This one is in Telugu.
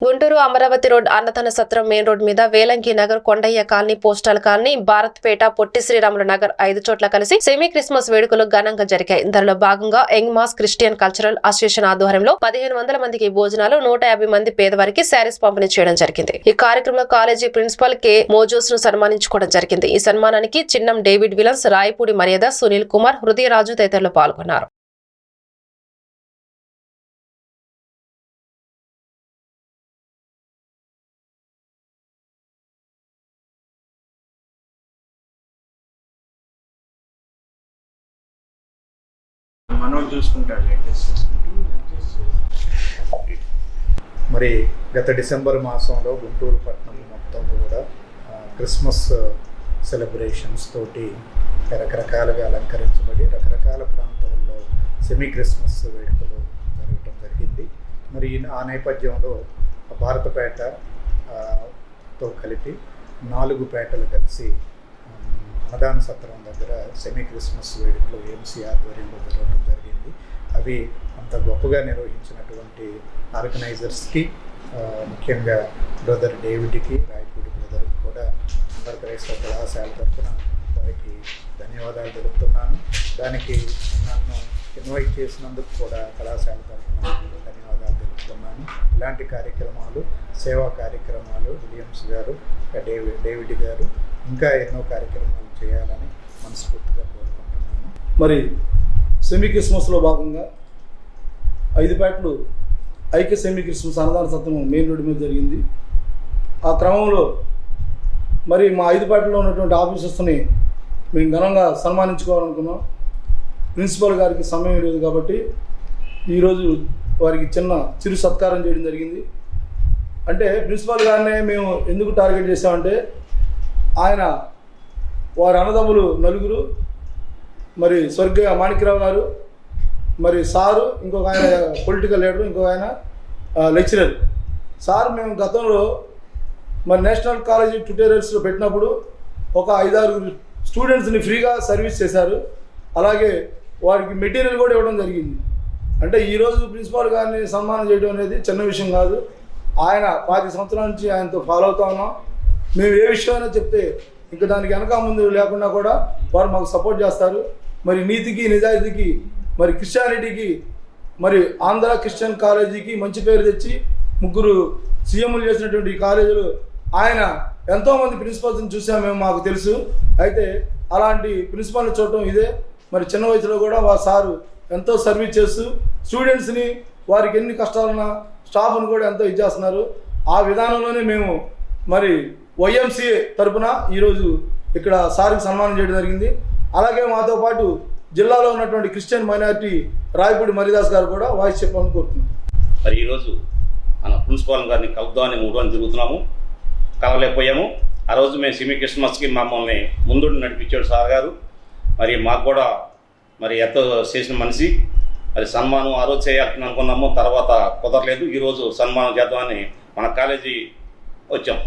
గుంటూరు అమరావతి రోడ్ అన్నదాన సత్రం మెయిన్ రోడ్ మీద Velanki Nagar Kondaiah colony postal colony Bharatpeta Potti Sriramulu Nagar ఐదు చోట్ల కలిసి సెమీ క్రిస్మస్ వేడుకలు ఘనంగా జరిగాయి. ఇందులో భాగంగా young men's Christian cultural association ఆధ్వర్యంలో పదిహేను వందల మందికి భోజనాలు నూట యాభై మంది పేదవారికి శారీస్ పంపిణీ చేయడం జరిగింది. ఈ కార్యక్రమంలో కాలేజీ ప్రిన్సిపల్ కె. మోజోస్ను సన్మానించుకోవడం జరిగింది. ఈ సన్మానానికి చిన్నం డేవిడ్ విలన్స్ రాయపూడి మర్యాద సునీల్ కుమార్ హృదయరాజు తదితరులు పాల్గొన్నారు. మనోడు చూసుకుంటాడు లేటెస్ట్ మరి గత డిసెంబర్ మాసంలో గుంటూరు పట్టణం మొత్తం కూడా క్రిస్మస్ సెలబ్రేషన్స్ తోటి రకరకాలుగా అలంకరించబడి రకరకాల ప్రాంతాల్లో సెమీ క్రిస్మస్ వేడుకలు జరగటం జరిగింది. మరి ఆ నేపథ్యంలో భారతపేట తో కలిపి నాలుగు పేటలు కలిసి అన్నదాన సత్రం దగ్గర సెమీ క్రిస్మస్ వేడుకలు ఏఎంసీ ఆధ్వర్యంలో జరగడం జరిగింది. అవి అంత గొప్పగా నిర్వహించినటువంటి ఆర్గనైజర్స్కి ముఖ్యంగా బ్రదర్ డేవిడ్కి రాయపూడి బ్రదర్ కూడా అందరు క్రైస్తవ కళాశాల తరఫున వారికి ధన్యవాదాలు తెలుపుతున్నాను. దానికి నన్ను ఇన్వైట్ చేసినందుకు కూడా కళాశాల తరఫున ధన్యవాదాలు తెలుపుతున్నాను. ఇలాంటి కార్యక్రమాలు సేవా కార్యక్రమాలు విలియమ్స్ గారు డేవిడ్ డేవిడ్ గారు ఇంకా ఎన్నో కార్యక్రమాలు చేయాలని మనస్ఫూర్తిగా కోరుకుంటున్నాను. మరి సెమీ క్రిస్మస్లో భాగంగా ఐదు ప్యాట్లు ఐక్య సెమీ క్రిస్మస్ అన్నదాన సత్రం మెయిన్ రోడ్డు మీద జరిగింది. ఆ క్రమంలో మరి మా ఐదు పేటలో ఉన్నటువంటి ఆఫీసర్స్ని మేము ఘనంగా సన్మానించుకోవాలనుకున్నాం. ప్రిన్సిపల్ గారికి సమయం లేదు కాబట్టి ఈరోజు వారికి చిన్న చిరు సత్కారం చేయడం జరిగింది. అంటే ప్రిన్సిపల్ గారినే మేము ఎందుకు టార్గెట్ చేసామంటే ఆయన వారి అన్నదమ్ములు నలుగురు మరి స్వర్గీయ మాణిక్యరావు గారు మరి సారు ఇంకొక ఆయన పొలిటికల్ లీడర్ ఇంకొక ఆయన లెక్చరర్ సార్ మేము గతంలో మరి నేషనల్ కాలేజీ ట్యూటోరియల్స్లో పెట్టినప్పుడు ఒక ఐదారు స్టూడెంట్స్ని ఫ్రీగా సర్వీస్ చేశారు. అలాగే వారికి మెటీరియల్ కూడా ఇవ్వడం జరిగింది. అంటే ఈరోజు ప్రిన్సిపాల్ గారిని సన్మానం చేయడం అనేది చిన్న విషయం కాదు. ఆయన పాతి సంవత్సరాల నుంచి ఆయనతో ఫాలో అవుతా ఉన్నాం. మేము ఏ విషయమైనా చెప్తే ఇంకా దానికి వెనక ముందు లేకుండా కూడా వారు మాకు సపోర్ట్ చేస్తారు. మరి నీతికి నిజాయితీకి మరి క్రిస్టియానిటీకి మరి ఆంధ్ర క్రిస్టియన్ కాలేజీకి మంచి పేరు తెచ్చి ముగ్గురు సీఎంలు చేసినటువంటి ఈ కాలేజీలు ఆయన ఎంతోమంది ప్రిన్సిపల్స్ని చూసాం మేము మాకు తెలుసు. అయితే అలాంటి ప్రిన్సిపాల్ని చూడటం ఇదే. మరి చిన్న వయసులో కూడా వారి సారు ఎంతో సర్వీస్ చేస్తూ స్టూడెంట్స్ని వారికి ఎన్ని కష్టాలున్నా స్టాఫ్ని కూడా ఎంతో ఇచ్చేస్తున్నారు ఆ విధానంలోనే మేము మరి వైఎంసీఏ తరపున ఈరోజు ఇక్కడ సార్కి సన్మానం చేయడం జరిగింది. అలాగే మాతో పాటు జిల్లాలో ఉన్నటువంటి క్రిస్టియన్ మైనారిటీ రాయపూడి మరిదాస్ గారు కూడా వాయిస్ చెప్పాలని కోరుతున్నాను మరి ఈరోజు మన ప్రిన్సిపాల్ గారిని కలుద్దామని మూడు అని తిరుగుతున్నాము. కలవలేకపోయాము. ఆ రోజు మేము సిమి క్రిస్మస్కి మమ్మల్ని ముందుండి నడిపించాడు సార్ గారు. మరి మాకు కూడా మరి ఎంతో చేసిన మనిషి. మరి సన్మానం ఆ రోజు చేయాలని అనుకున్నాము. తర్వాత కుదరలేదు. ఈరోజు సన్మానం చేద్దామని మన కాలేజీ 我讲。